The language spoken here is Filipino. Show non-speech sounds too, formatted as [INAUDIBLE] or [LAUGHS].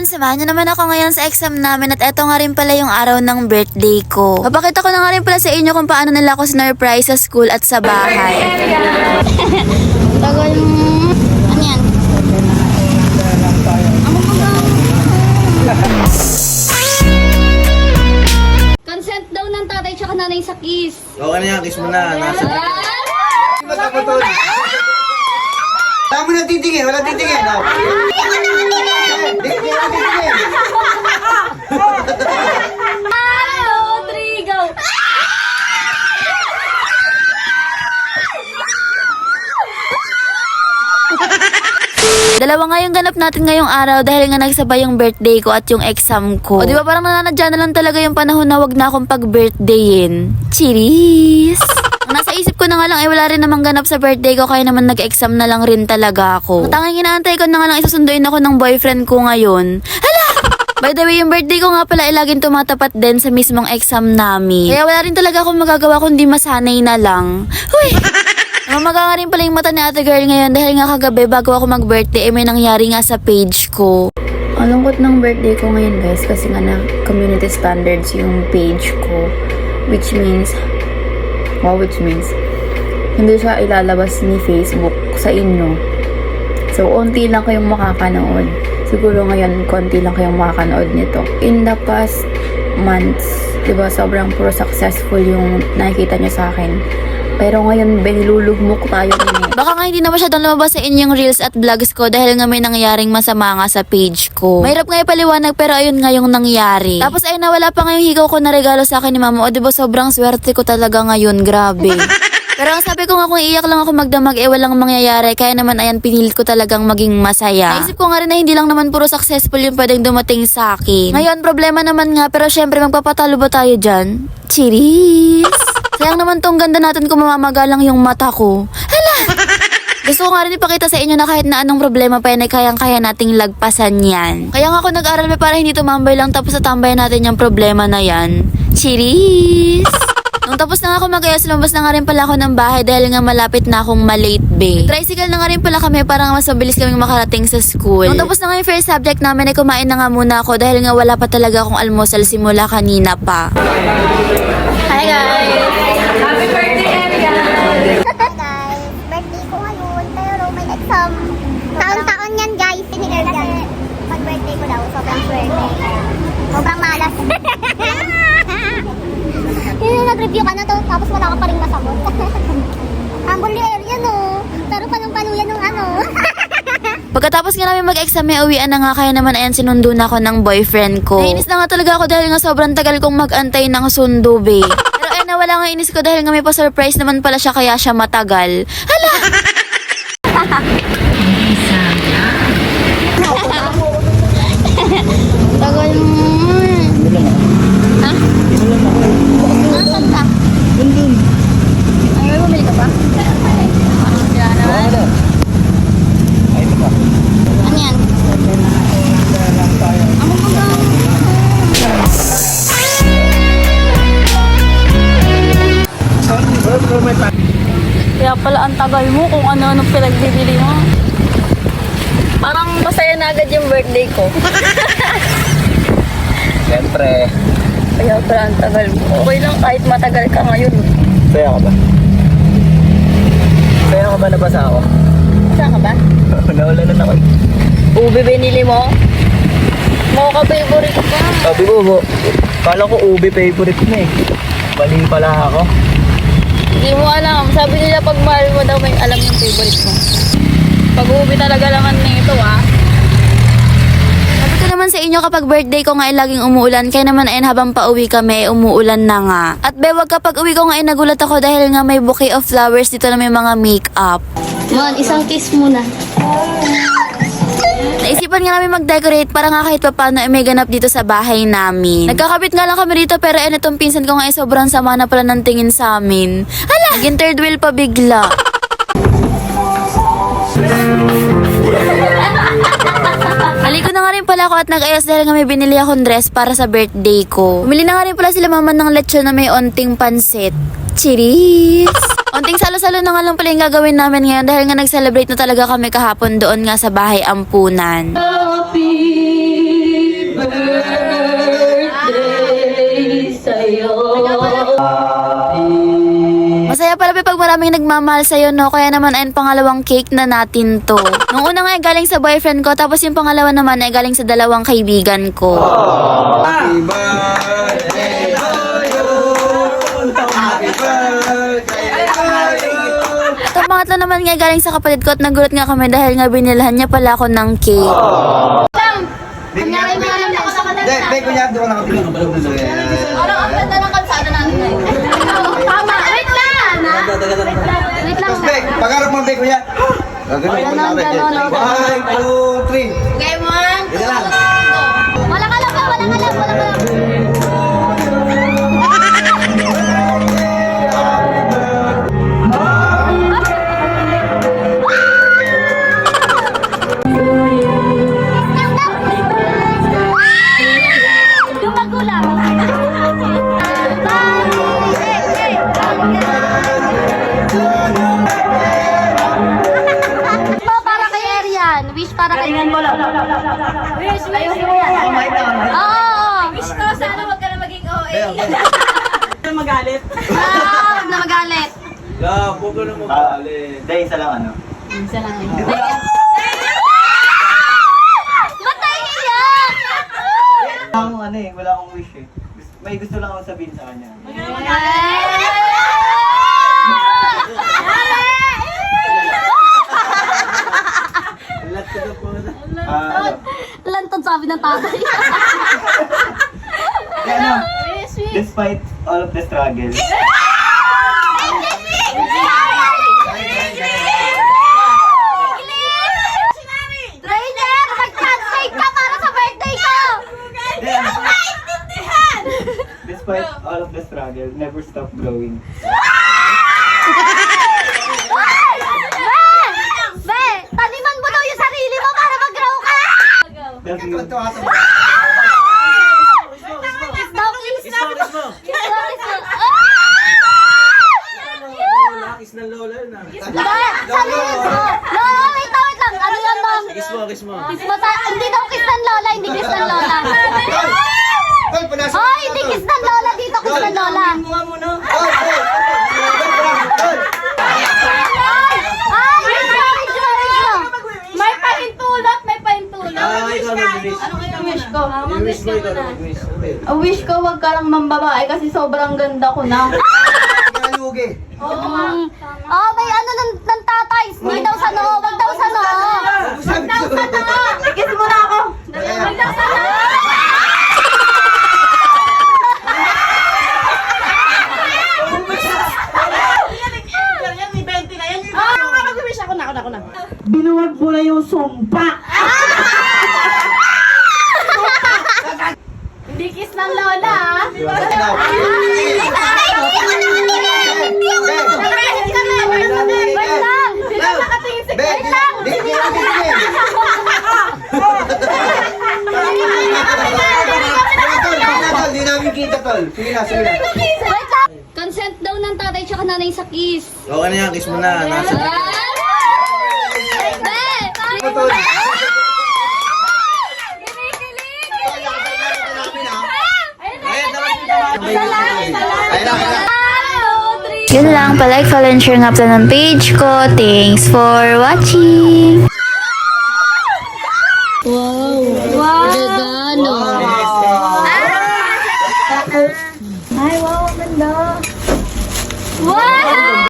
Ayan, samahan niyo naman ako ngayon sa exam namin at eto nga rin pala yung araw ng birthday ko. Papakita ko na nga rin pala sa inyo kung paano nila ako sinurprise sa school at sa bahay. [LAUGHS] Tagal mo. Ano yan? Consent daw ng tatay tsaka nanay sa kiss. Okay na yan, kiss mo na. Nasa... Wala mo na titingin, wala titingin. Oh. Hindi, hindi wala titingin. Hello, three, go! Dalawa nga yung ganap natin ngayong araw dahil nga nagsabay yung birthday ko at yung exam ko. O di ba parang nananadya na lang talaga yung panahon na wag na akong pag-birthdayin. Cheers! [LAUGHS] Nasa isip ko na nga lang ay wala rin namang ganap sa birthday ko kaya naman nag-exam na lang rin talaga ako. Ang tanging inaantay ko na nga lang isusunduin ako ng boyfriend ko ngayon. Hala! By the way, yung birthday ko nga pala ay laging tumatapat din sa mismong exam namin. Kaya wala rin talaga akong magagawa kundi masanay na lang. Huy! Mamaga nga rin pala yung mata ni ate girl ngayon dahil nga kagabi bago ako mag-birthday eh, may nangyari nga sa page ko. Ang lungkot ng birthday ko ngayon guys kasi nga na community standards yung page ko. Which means, wow which means, hindi siya ilalabas ni Facebook sa inyo. So, onti lang kayong makakanood. Siguro ngayon, konti lang kayong makakanood nito. In the past months, di ba, sobrang puro successful yung nakikita nyo sa akin. Pero ngayon, benilulugmok tayo ngayon. Baka nga hindi na masyadong lumabas sa inyong reels at vlogs ko dahil nga may nangyaring masama nga sa page ko. Mahirap nga ipaliwanag pero ayun nga yung nangyari. Tapos ay nawala pa nga yung higaw ko na regalo sa akin ni mama. O diba sobrang swerte ko talaga ngayon, grabe. [LAUGHS] Pero ang sabi ko nga kung iiyak lang ako magdamag eh walang mangyayari kaya naman ayan pinilit ko talagang maging masaya. Naisip ko nga rin na hindi lang naman puro successful yung pwedeng dumating sa akin. Ngayon problema naman nga pero syempre magpapatalo ba tayo dyan? Cheers! Sayang naman tong ganda natin kung mamamagalang yung mata ko. Hala! Gusto ko nga rin ipakita sa inyo na kahit na anong problema pa yan ay kayang-kaya nating lagpasan yan. Kaya nga ako nag-aral pa para hindi tumambay lang tapos natambay natin yung problema na yan. Cheers! [LAUGHS] Nung tapos na nga ako mag-ayos, lumabas na nga rin pala ako ng bahay dahil nga malapit na akong malate be. Tricycle na nga rin pala kami para mas mabilis kaming makarating sa school. Nung tapos na nga yung first subject namin ay kumain na nga muna ako dahil nga wala pa talaga akong almusal simula kanina pa. Hi guys! Hi guys, birthday ko ngayon, pero may exam. Taon-taon yan guys, ni Kasi pag birthday ko daw, sobrang swerte. Sobrang malas. [LAUGHS] Yun yung nag-review ka na to, tapos wala ka pa rin masagot. [LAUGHS] Humble area no, pero palang-paluyan ng ano. [LAUGHS] Pagkatapos nga namin mag-exam, may uwian na nga kaya naman ayan sinundo na ako ng boyfriend ko. Nainis na nga talaga ako dahil nga sobrang tagal kong mag-antay ng sundo, be. Pero ayun na wala nga inis ko dahil nga may pa-surprise naman pala siya kaya siya matagal. Hala! Tagal mo. Ha? Tagal mo kung ano-ano pinagbibili mo. Parang masaya na agad yung birthday ko. [LAUGHS] Siyempre, Kaya pala ang tagal mo. Okay lang kahit matagal ka ngayon. saya ka ba? Saya ka ba nabasa ako? Saan ka ba? [LAUGHS] Nawala na ako. Ube binili mo? Ka favorite ka. Sabi ko, kala ko ube favorite mo eh. Mali pala ako. Hindi mo alam. Sabi nila pag mahal mo daw may alam yung favorite mo. Pag ube talaga laman nito ah. Sabi ko naman sa inyo kapag birthday ko nga ay laging umuulan kaya naman ayun habang pauwi kami umuulan na nga. At bewag kapag uwi ko nga ay nagulat ako dahil nga may bouquet of flowers dito na may mga makeup. Man, isang kiss muna. Naisipan nga namin mag-decorate para nga kahit paano ay may ganap dito sa bahay namin. Nagkakabit nga lang kami dito pero eh itong pinsan ko nga ay sobrang sama na pala ng tingin sa amin. Hala! Naging third wheel pa bigla. [LAUGHS] Aliko na nga rin pala ako at nag-ayos dahil nga may binili akong dress para sa birthday ko. Bumili na nga rin pala sila mama ng lechon na may onting pansit. Cheers! Konting salo-salo na nga lang pala yung gagawin namin ngayon dahil nga nag-celebrate na talaga kami kahapon doon nga sa bahay Ampunan. Happy birthday sa'yo. Masaya pala pa pag maraming nagmamahal sa'yo, no? Kaya naman ayun pangalawang cake na natin to. Nung una nga ay galing sa boyfriend ko, tapos yung pangalawa naman ay galing sa dalawang kaibigan ko. Aww. Happy birthday! Pangatlo naman nga galing sa kapatid ko at nagulat nga kami dahil nga binilhan niya pala ako ng cake. Kunyari mo alam ako Hindi, hindi, kunyari doon nakatingin. Parang ang ganda ng kalsada natin ngayon. Tama. Wait lang. Wait lang. Tapos, Bek, pag-arap mo, Bek, kunyari. One, two, three. Yeah, huwag ko na magalit. Hindi, isa lang ano. Isa lang [LAUGHS] yun. Ba't tayo iyak? Wala akong ano eh, wala akong wish eh. May gusto lang akong sabihin sa kanya. Ah, ano? [LAUGHS] Lantad sabi ng tatay. Kaya ano, despite all of the struggles, Rainer, mag-translate ka para sa birthday ko! despite all of the struggle, never stop growing. Taniman mo daw yung sarili mo para mag-grow ka! Love you. Stop, please. Stop, Nakis ng lola yun ah. Lola, wait, wait lang. Ano? Kiss mo, kiss mo. Ta- Hindi daw kiss ng lola, hindi kiss ng lola. Hoy, hindi kiss ng lola ng lola. Wish mo, wish wish. May pahintulot, may pahintulot. Ah, ikaw mag-wish. Ano kaya wish ko? Yung wish mo, ikaw mag-wish. Ang wish ko, wag ka lang mambabae kasi sobrang ganda ko na. Kalugi. Oo. Oh, may ano ng, tatay. Hindi daw sa noo, wag daw sa noo. Wag daw sa noo. Kiss mo na ako. Wag daw sa noo. Yan, may 20 na yan. Ako na mag-wish ako na, ako na, ako na. Binuwag mo na yung sumpa. Hindi kiss ng lola, ah. Wait lang. Sino nakatingin si Be, Wait lang. di, di, di, di, di. Tol, tol, di namin kita, tol. Sige na, sige na. Wait lang. Consent daw ng tatay tsaka nanay sa kiss. Okay na yan, kiss mo na. Nasa. Be! Tol, Yun lang, palike, follow, and share nga pala ng page ko. Thanks for watching!